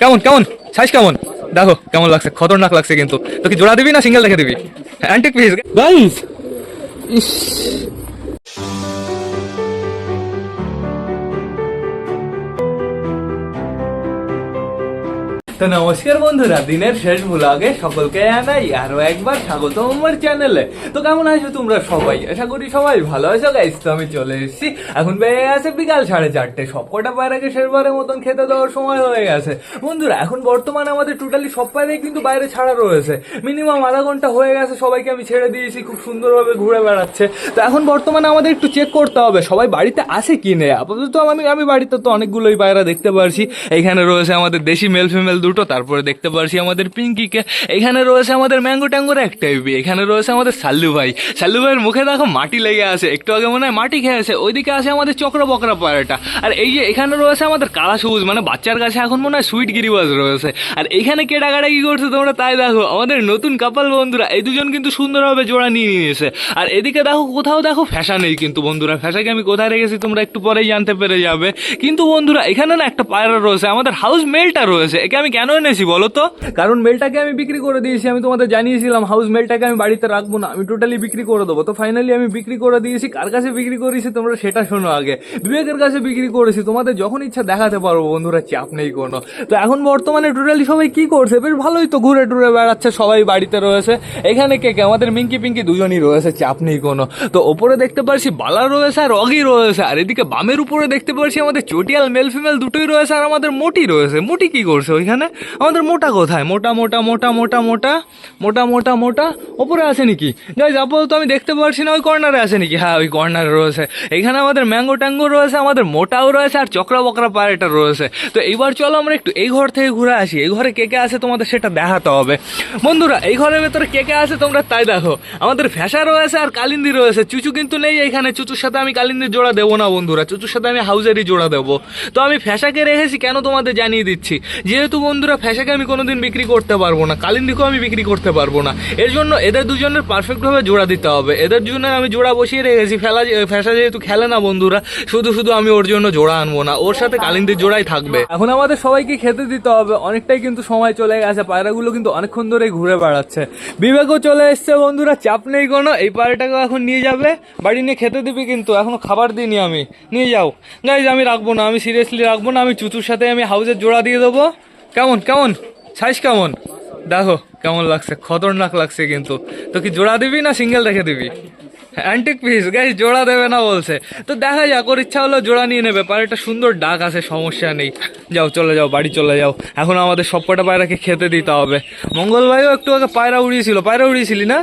কেমন কেমন? সাইজ কেমন? দেখো, কেমন লাগছে? খতরনাক লাগছে কিন্তু। তো কি জোড়া দিবি না সিঙ্গেল দেখে দিবি? Antique piece guys is. তো নমস্কার বন্ধুরা, দিনের শেষ ভুলাগে সকলকে জানাই আরও একবার স্বাগত আমার চ্যানেলে তো কেমন আছো তোমরা সবাই? আশা করি সবাই ভালো আছো গাইস তো আমি চলে এসেছি। এখন বেড়ে গেছে বিকাল সাড়ে চারটে। সবকটা পায়রাকে শেষবারের মতন খেতে দেওয়ার সময় হয়ে গেছে। বন্ধুরা, এখন বর্তমানে আমাদের টোটালি সব পায়রাই কিন্তু বাইরে ছাড়া রয়েছে। মিনিমাম আধা ঘণ্টা হয়ে গেছে, সবাইকে আমি ছেড়ে দিয়েছি, খুব সুন্দরভাবে ঘুরে বেড়াচ্ছে। তো এখন বর্তমানে আমাদের একটু চেক করতে হবে, সবাই বাড়িতে আছে কি নেই? আপাতত আমি আমি বাড়িতে তো অনেকগুলোই পায়রা দেখতে পারছি। এখানে রয়েছে আমাদের দেশি মেল ফিমেল দুটো, তারপরে দেখতে পারছি আমাদের পিঙ্কিকে। এখানে রয়েছে আমাদের ম্যাঙ্গো ট্যাঙ্গোর এক টাইপি এখানে রয়েছে আমাদের সাল্লু ভাই। সাল্লু ভাইয়ের মুখে দেখো মাটি লেগে আছে, একটু আগে মনে হয় মাটি খেয়েছে ওইদিকে আছে আমাদের চক্র বকরা পায়রাটা আর এই যে এখানে রয়েছে আমাদের কালা সবুজ মানে বাচ্চার কাছে এখন মনে হয় সুইট গিরিবাজ রয়েছে। আর এখানে কে কি করছে তোমরা, তাই দেখো, আমাদের নতুন কাপাল বন্ধুরা, এই দুজন কিন্তু সুন্দরভাবে জোড়া নিয়ে নিয়েছে। আর এদিকে দেখো, কোথাও দেখো ফ্যাশা নেই কিন্তু বন্ধুরা, ফ্যাশাকে আমি কোথায় রেখেছি তোমরা একটু পরেই জানতে পেরে যাবে। কিন্তু বন্ধুরা, এখানে না একটা পায়রা রয়েছে, আমাদের হাউস মেলটা রয়েছে, একে আমি কেন এনেছি বলো তো? কারণ মেলটাকে আমি বিক্রি করে দিয়েছি, আমি তোমাদের জানিয়েছিলাম হাউস মেলটাকে আমি বাড়িতে রাখব না, আমি টোটালি বিক্রি করে দেবো। তো ফাইনালি আমি বিক্রি করে দিয়েছি, কার কাছে বিক্রি করেছি তোমরা সেটা শোনো আগে। বিবেকের কাছে বিক্রি করেছি, তোমাদের যখন ইচ্ছা দেখাতে পারব, বন্ধুরা, চাপ নেই কোনো। তো এখন বর্তমানে টোটালি সবাই কি করছে? বেশ ভালোই তো, ঘুরে টুরে বেড়াচ্ছে, সবাই বাড়িতে রয়েছে। এখানে কে কে? আমাদের মিঙ্কি পিঙ্কি দুজনই রয়েছে, চাপ নেই কোনো। তো ওপরে দেখতে পারছি বালা রয়েছে আর অগি রয়েছে, আর এদিকে বামের উপরে দেখতে পারছি আমাদের চটিয়াল মেল ফিমেল দুটোই রয়েছে, আর আমাদের মোটি রয়েছে। মোটি কি করছে ওইখানে? আমাদের মোটা কোথায়? মোটা মোটা মোটা মোটা মোটা মোটা মোটা মোটা, ওপরে আছে নাকি? যাই, আপাতত আমি দেখতে পারছি না, ওই কর্নারে আছে নাকি? হ্যাঁ ওই কর্নারে রয়েছে। এখানে আমাদের ম্যাঙ্গো ট্যাঙ্গো রয়েছে, আমাদের মোটাও রয়েছে, আর চক্রা বকরা পায়রাটা রয়েছে। তো এইবার চলো আমরা একটু এই ঘর থেকে ঘুরে আসি। এই ঘরে কে কে আছে তোমাদের সেটা দেখাতে হবে। বন্ধুরা, এই ঘরের ভেতরে কে কে আছে তোমরা তাই দেখো। আমাদের ফ্যাশা রয়েছে আর কালিন্দি রয়েছে। চুচু কিন্তু নেই এখানে। চুচুর সাথে আমি কালিন্দির জোড়া দেবো না, বন্ধুরা। চুচুর সাথে আমি হাউজেরই জোড়া দেবো। তো আমি ফ্যাশাকে রেখেছি, কেন তোমাদের জানিয়ে দিচ্ছি? যেহেতু বন্ধুরা ফ্যাশাকে আমি কোনোদিন বিক্রি করতে পারব না, কালিন্দিকেও আমি বিক্রি করতে পারব না। এর জন্য এদের দুজনের পারফেক্টভাবে জোড়া দিতে হবে। এদের জন্য আমি জোড়া বসিয়ে রেখেছি। ফেলা ফ্যাশা যেহেতু খেলে না বন্ধুরা, শুধু শুধু আমি ওর জন্য জোড়া আনব না। ওর সাথে কালিন্দির জোড়াই থাকবে। এখন আমাদের সবাইকে খেতে দিতে হবে। অনেকটাই কিন্তু সময় চলে গেছে। পায়রাগুলো কিন্তু অনেকক্ষণ ধরে ঘুরে বেড়াচ্ছে। বিবেকও চলে এসছে বন্ধুরা। চাপ নেই কোনো। এই পায়রাটাকে এখন নিয়ে যাবে। বাড়ি নিয়ে খেতে দিবি কিন্তু। এখনও খাবার দিইনি আমি। নিয়ে যাও। গাইজ আমি রাখব না। আমি সিরিয়াসলি রাখব না। আমি চুচুর সাথে আমি হাউসের জোড়া দিয়ে দেবো। কেমন কেমন? সাইজ কেমন? দেখো, কেমন লাগছে, খতরনাক লাগছে কিন্তু। তো কি জোড়া দিবি না সিঙ্গেল রেখে দিবি? অ্যান্টিক পিস গাইস জোড়া দেবে না বলছে। তো দেখা যাক, ওর ইচ্ছা হলো জোড়া নিয়ে নেবে পায়ের একটা সুন্দর ডাক আছে, সমস্যা নেই। যাও, চলে যাও, বাড়ি চলে যাও। এখন আমাদের সবকটা পায়রাকে খেতে দিতে হবে। মঙ্গল ভাইও একটু আগে পায়রা উড়িয়েছিল, পায়রা উড়িয়েছিলি না?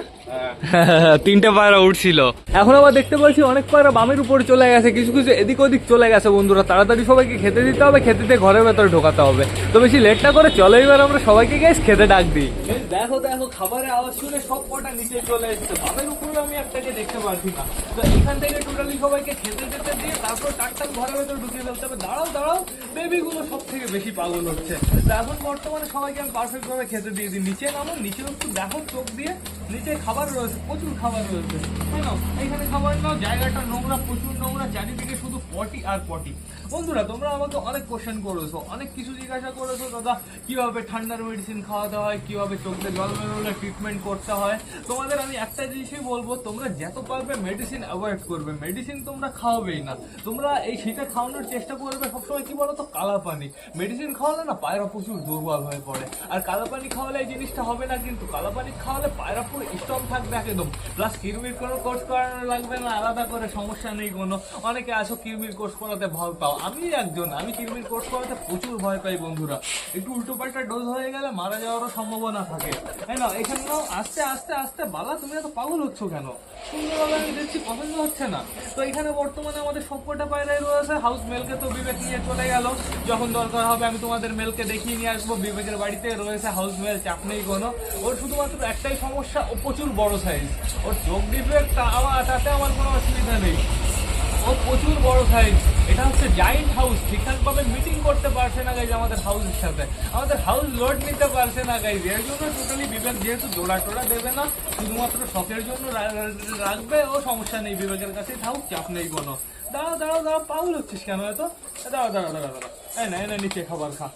তিনটে পায়রা উঠছিল। এখন আবার দেখতে পাচ্ছি অনেক পায়রা বামের উপরে চলে গেছে, কিছু কিছু এদিক ওদিক চলে গেছে বন্ধুরা। তাড়াতাড়ি সবাইকে খেতে দিতে হবে, খেতে দিয়ে ঘরের ভেতরে ঢোকাতে হবে। তো বেশি লেট না করে চলো এবার আমরা সবাইকে গেছ খেতে ডাক দিই। দেখো দেখো, খাবারের আওয়াজ শুনে সব কটা নিচে চলে এসেছে। বামের উপরে আমি একটাকে দেখতে পাচ্ছি না। তো এখান থেকে টোটালি সবাইকে খেতে যেতে দিয়ে তারপর টাকটাক ঘরের ভেতরে ঢুকিয়ে ফেলতে হবে। দাঁড়াও দাঁড়াও বেবিগুলো সব থেকে বেশি পাগল হচ্ছে। তো এখন বর্তমানে সবাইকে আমি পারফেক্ট ভাবে খেতে দিয়ে দিই। নিচে নামো, নিচে একটু দেখো চোখ দিয়ে। নিচে খাবার রয়েছে। প্রচুর খাবার রয়েছে। তাই না? এখানে খাবার নাও জায়গাটা নোংরা প্রচুর নোংরা চারিদিকে শুধু পটি আর পটি বন্ধুরা, তোমরা আমাকে অনেক কোশ্চেন করেছ, অনেক কিছু জিজ্ঞাসা করেছ, দাদা, কীভাবে ঠান্ডার মেডিসিন খাওয়াতে হয়, কীভাবে চোখে জল বেরোলে ট্রিটমেন্ট করতে হয়? তোমাদের আমি একটা জিনিসই বলব, তোমরা যত পারবে মেডিসিন অ্যাভয়েড করবে। মেডিসিন তোমরা খাওয়াবেই না। তোমরা এই শীতে খাওয়ানোর চেষ্টা করবে সবসময় কি বলো তো কালা পানি মেডিসিন খাওয়ালে না পায়রা প্রচুর দুর্বল হয়ে পড়ে। আর কালা পানি খাওয়ালে এই জিনিসটা হবে না কিন্তু কালা পানি খাওয়ালে পায়রা পুরো স্ট্রং থাকবে একদম। প্লাস কিরমির কোনো কোর্স করানো লাগবে না, আলাদা করে সমস্যা নেই কোনো। অনেকে আসো কিরমির কোর্স করাতে ভয় পাও? আমি একজন, আমি কিরমির কোর্স করাতে প্রচুর ভয় পাই বন্ধুরা। একটু উল্টো পাল্টা ডোজ হয়ে গেলে মারা যাওয়ারও সম্ভাবনা থাকে। তাই না? এখানে আস্তে আস্তে আস্তে, বালা, তুমি এত পাগল হচ্ছ কেন? সুন্দরভাবে আমি দেখছি, পছন্দ হচ্ছে না। তো এখানে বর্তমানে আমাদের সবকটা পায়রাই রয়েছে। হাউস মেলকে তো বিবেক নিয়ে চলে গেল। যখন দরকার হবে, আমি তোমাদের মেলকে দেখিয়ে নিয়ে আসব। বিবেকের বাড়িতে রয়েছে হাউস মেল চাপ নেই কোনো। ওর শুধুমাত্র একটাই সমস্যা, ও প্রচুর বড় সাইজ ওর চোখ ডিফেক্ট তাতে আমার কোনো অসুবিধা নেই। ও প্রচুর বড় সাইজ এটা হচ্ছে জাইন্ট হাউস ঠিকঠাকভাবে মিটিং করতে পারছে না গাইজ আমাদের হাউসের সাথে। আমাদের হাউস লোড নিতে পারছে না গাইজ এর জন্য টোটালি বিবেক যেহেতু জোড়া টোড়া দেবে না, শুধুমাত্র শখের জন্য রাখবে ও সমস্যা নেই। বিবেকের কাছে থাকুক চাপ নেই কোনো। দাঁড়াও দাঁড়াও দাঁড়াও পাউল হচ্ছিস কেন এত? দাঁড়াও দাঁড়াও দাঁড়াও দাঁড়াও। এই না এই না, নিচে খাবার খা।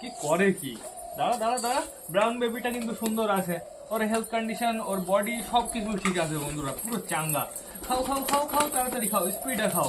কি করে কি? দাঁড়া দাঁড়া দাঁড়া। ব্রাউন বেবিটা কিন্তু সুন্দর আছে। ওর হেলথ কন্ডিশন ওর বডি সব কিছু ঠিক আছে বন্ধুরা, পুরো চাঙ্গা। খাও খাও খাও খাও, তাড়াতাড়ি খাও স্পিডে খাও।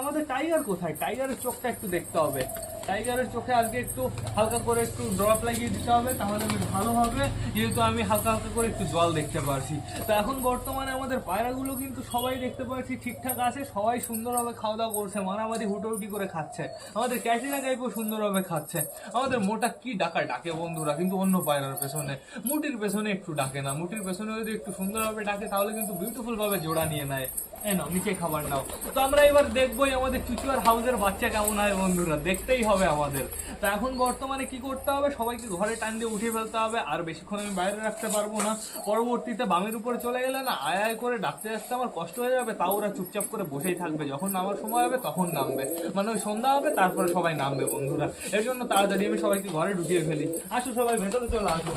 আমাদের টাইগার কোথায়? টাইগারের চোখটা একটু দেখতে হবে। টাইগারের চোখে আজকে একটু হালকা করে একটু ড্রপ লাগিয়ে দিতে হবে, তাহলে ভালো হবে। যেহেতু আমি হালকা হালকা করে একটু জল দেখতে পারছি। তো এখন বর্তমানে আমাদের পায়রাগুলো কিন্তু সবাই দেখতে পাচ্ছি ঠিকঠাক আছে, সবাই সুন্দরভাবে খাওয়া দাওয়া করছে, মারামারি হুটোহুটি করে খাচ্ছে। আমাদের ক্যাটরিনা গাইপও সুন্দরভাবে খাচ্ছে। আমাদের মোটা কি ডাকা ডাকে বন্ধুরা, কিন্তু অন্য পায়রার পেছনে। মুটির পেছনে একটু ডাকে না, মুটির পেছনে যদি একটু সুন্দরভাবে ডাকে, তাহলে কিন্তু বিউটিফুল ভাবে জোড়া নিয়ে নেয়। এই নাও, নিচে খাবার নাও। তো আমরা এবার দেখবোই আমাদের চুচুয়ার হাউসের বাচ্চা কেমন হয় বন্ধুরা, দেখতেই হবে আমাদের। তো এখন বর্তমানে কি করতে হবে? সবাইকে ঘরে টান দিয়ে উঠিয়ে ফেলতে হবে, আর বেশিক্ষণ আমি বাইরে রাখতে পারব না। পরবর্তীতে বামের উপরে চলে গেলে না, আয় আয় করে ডাকতে আসতে আমার কষ্ট হয়ে যাবে, তাও ওরা চুপচাপ করে বসেই থাকবে। যখন নামার সময় হবে তখন নামবে। মানে ওই সন্ধ্যা হবে, তারপরে সবাই নামবে বন্ধুরা। এর জন্য তাড়াতাড়ি আমি সবাইকে ঘরে ঢুকিয়ে ফেলি। আসো সবাই, ভেতরে চলে, আসো।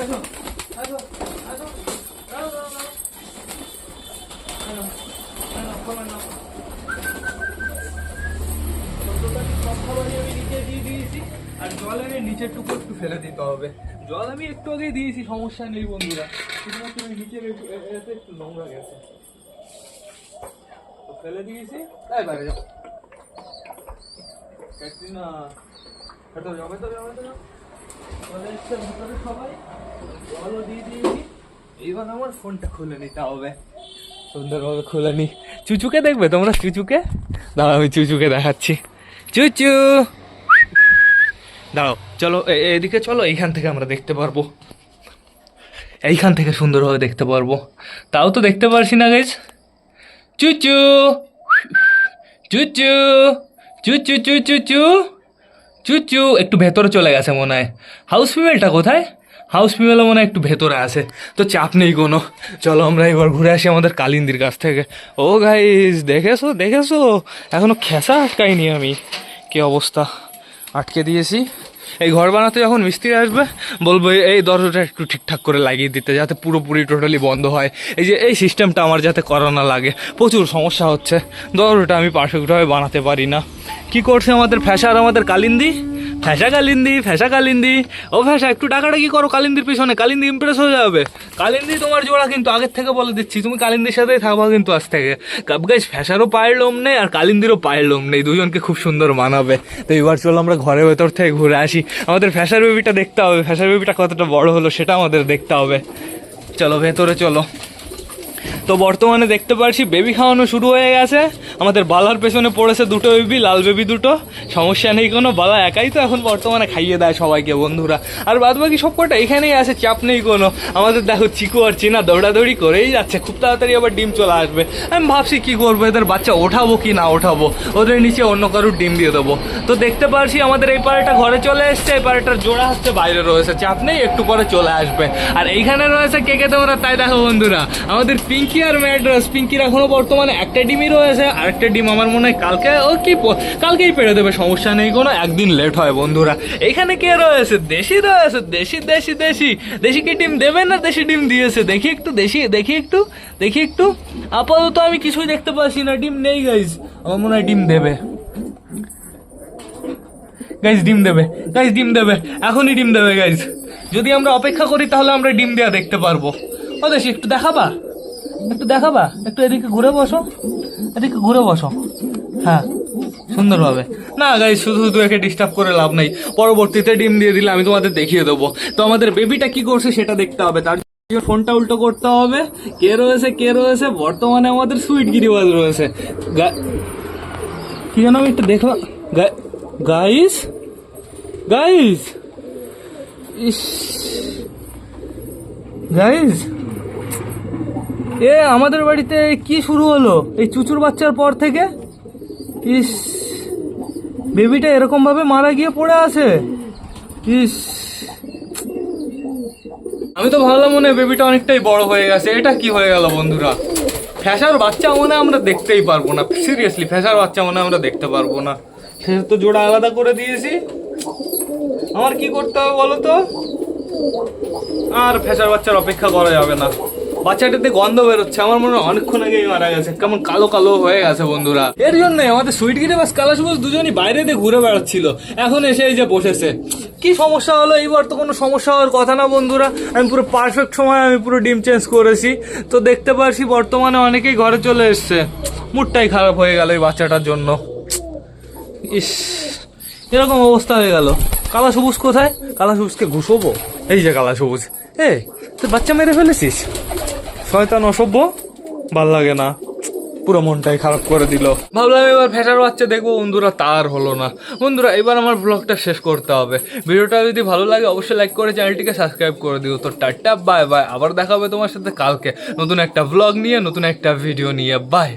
আসো আসো আসো। সব খাবারই আমি নিচে দিয়ে দিয়েছি আর জল এনে নিচের টুকু একটু ফেলে দিতে হবে জল আমি একটু আগে দিয়েছি সমস্যা নেই বন্ধুরা শুধুমাত্র নিচের এতে একটু নোংরা গেছে তো ফেলে দিয়েছি তাই বাইরে যাও ক্যাটরিনা ভেতরে যাও ভেতরে যাও ভেতরে যাও চলে এসছে ভেতরে সবাই জলও দিয়ে দিয়েছি এইবার আমার ফোনটা খুলে নিতে হবে। সুন্দরভাবে খুলে নি। চুচুকে দেখবে তোমরা? চুচুকে? দাঁড়াও, আমি চুচুকে দেখাচ্ছি। চুচু! দাঁড়াও, চলো এদিকে চলো, এইখান থেকে আমরা দেখতে পারব। এইখান থেকে সুন্দরভাবে দেখতে পারব। তাও তো দেখতে পারছি না গেছ চুচু! চুচু! চুচু চুচু চুচু! একটু ভেতরে চলে গেছে মনে হয়। হাউস ফিমেলটা কোথায়? হাউস ফিমেলও মনে একটু ভেতরে আছে, তো চাপ নেই কোনো। চলো আমরা এবার ঘুরে আসি আমাদের কালিন্দির কাছ থেকে। ও গাইস দেখেছ দেখেছ? এখনও খেসা আটকাইনি আমি। কি অবস্থা? আটকে দিয়েছি। এই ঘর বানাতে যখন মিস্ত্রি আসবে, বলব, এই দরজাটা একটু ঠিকঠাক করে লাগিয়ে দিতে, যাতে পুরোপুরি টোটালি বন্ধ হয়। এই যে, এই সিস্টেমটা আমার যাতে করানো লাগে। প্রচুর সমস্যা হচ্ছে। দরজাটা আমি পারফেক্টভাবে বানাতে পারি না। কি করছে আমাদের ফ্যাশা আর আমাদের কালিন্দি? ফ্যাশা কালিন্দি ফ্যাশা কালিন্দি। ও ফ্যাশা একটু টাকাটা কি করো কালিন্দির পিছনে? কালিন্দি ইমপ্রেস হয়ে যাবে। কালিন্দি, তোমার জোড়া কিন্তু আগের থেকে বলে দিচ্ছি। তুমি কালিন্দির সাথেই থাকবা কিন্তু আজ থেকে। কাপ গাছ ফ্যাশারও পায়ের লোম নেই আর কালিন্দিরও পায়ের লোম নেই। দুজনকে খুব সুন্দর মানাবে। তো এবার চলো আমরা ঘরের ভেতর থেকে ঘুরে আসি। আমাদের ফ্যাশার বেবিটা দেখতে হবে। ফ্যাশার বেবিটা কতটা বড় হলো সেটা আমাদের দেখতে হবে। চলো, ভেতরে চলো। তো বর্তমানে দেখতে পারছি বেবি খাওয়ানো শুরু হয়ে গেছে। আমাদের বালার পেছনে পড়েছে দুটো বেবি লাল বেবি দুটো। সমস্যা নেই কোনো, বালা একাই তো এখন বর্তমানে খাইয়ে দেয় সবাইকে, বন্ধুরা। আর বাদ বাকি সব কটা এখানেই আছে, চাপ নেই কোনো। আমাদের দেখো চিকু আর চিনা দৌড়াদৌড়ি করেই যাচ্ছে। খুব তাড়াতাড়ি আবার ডিম চলে আসবে। আমি ভাবছি কি করব, এদের বাচ্চা ওঠাবো কি না ওঠাবো? ওদের নিচে অন্য কারুর ডিম দিয়ে দেবো। তো দেখতে পারছি আমাদের এই পাড়াটা ঘরে চলে এসছে, এই পাড়াটার জোড়া হচ্ছে, বাইরে রয়েছে। চাপ নেই, একটু পরে চলে আসবে। আর এইখানে রয়েছে কে কে তোমরা, তাই দেখো বন্ধুরা। আমাদের পিঙ্কি আর ম্যাড্রাস পিঙ্কির এখনও বর্তমানে একটা ডিমই রয়েছে আর একটা ডিম আমার মনে হয় কালকে, ও কি কালকেই পেরে দেবে, সমস্যা নেই, কোনো একদিন লেট হয় বন্ধুরা। এখানে কে রয়েছে? দেশি রয়েছে, দেশি দেশি দেশি। দেশি কি ডিম দেবে না দেশি ডিম দিয়েছে? দেখি একটু, দেশি, দেখি একটু দেখি একটু। আপাতত আমি কিছুই দেখতে পাচ্ছি না ডিম নেই গাইজ আমার মনে হয় ডিম দেবে। গাইজ ডিম দেবে। গাইজ ডিম দেবে। এখনই ডিম দেবে গাইজ যদি আমরা অপেক্ষা করি, তাহলে আমরা ডিম দেওয়া দেখতে পারব। ও দেশি, একটু দেখাবা? একটু দেখাবা? একটু এদিকে ঘুরে বসো। এদিকে ঘুরে বসো। হ্যাঁ সুন্দরভাবে। না গাই শুধু শুধু একে ডিস্টার্ব করে লাভ নাই। পরবর্তীতে ডিম দিয়ে দিলে আমি তোমাদের দেখিয়ে দেবো। তো আমাদের বেবিটা কি করছে সেটা দেখতে হবে। তার ফোনটা উল্টো করতে হবে। কে রয়েছে কে রয়েছে? বর্তমানে আমাদের সুইট গিরিবাজ রয়েছে। কি যেন আমি একটু দেখো গাইস গাইস ইস। গাইস এ, আমাদের বাড়িতে কি শুরু হলো? এই চুচুর বাচ্চার পর থেকে? ইস, বেবিটা এরকম ভাবে মারা গিয়ে পড়ে আছে? ইস। আমি তো ভাবলাম মনে বেবিটা অনেকটাই বড় হয়ে গেছে। এটা কি হয়ে গেল বন্ধুরা? ফ্যাশার বাচ্চা মনে আমরা দেখতেই পারব না। সিরিয়াসলি ফ্যাশার বাচ্চা মনে আমরা দেখতে পারব না। সে তো জোড়া আলাদা করে দিয়েছি। আমার কি করতে হবে বলো তো? আর ফ্যাশার বাচ্চার অপেক্ষা করা যাবে না। বাচ্চাটাতে গন্ধ বেরোচ্ছে। আমার মনে হয় অনেকক্ষণ আগেই মারা গেছে। কেমন কালো কালো হয়ে গেছে বন্ধুরা। এর জন্য আমাদের সুইট গিরে বাস কালা সবুজ দুজনই বাইরে দিয়ে ঘুরে বেড়াচ্ছিল। এখন এসে এই যে বসেছে। কি সমস্যা হলো? এইবার তো কোনো সমস্যা হওয়ার কথা না বন্ধুরা। আমি পুরো পারফেক্ট সময় আমি পুরো ডিম চেঞ্জ করেছি। তো দেখতে পারছি বর্তমানে অনেকেই ঘরে চলে এসছে। মুডটাই খারাপ হয়ে গেল এই বাচ্চাটার জন্য। ইস, এরকম অবস্থা হয়ে গেল। কালা সবুজ কোথায়? কালা সবুজকে ঘুষোবো? এই যে কালা সবুজ। এ তুই বাচ্চা মেরে ফেলেছিস? শয়তান অসভ্য? ভালো লাগে না। পুরো মনটাই খারাপ করে দিল। ভাবলাম এবার ফেটার বাচ্চা দেখব, বন্ধুরা তার হলো না। বন্ধুরা, এবার আমার ব্লগটা শেষ করতে হবে। ভিডিওটা যদি ভালো লাগে, অবশ্যই লাইক করে চ্যানেলটিকে সাবস্ক্রাইব করে দিও। তো টাটা বাই বাই আবার দেখাবে তোমার সাথে কালকে। নতুন একটা ব্লগ নিয়ে, নতুন একটা ভিডিও নিয়ে। বাই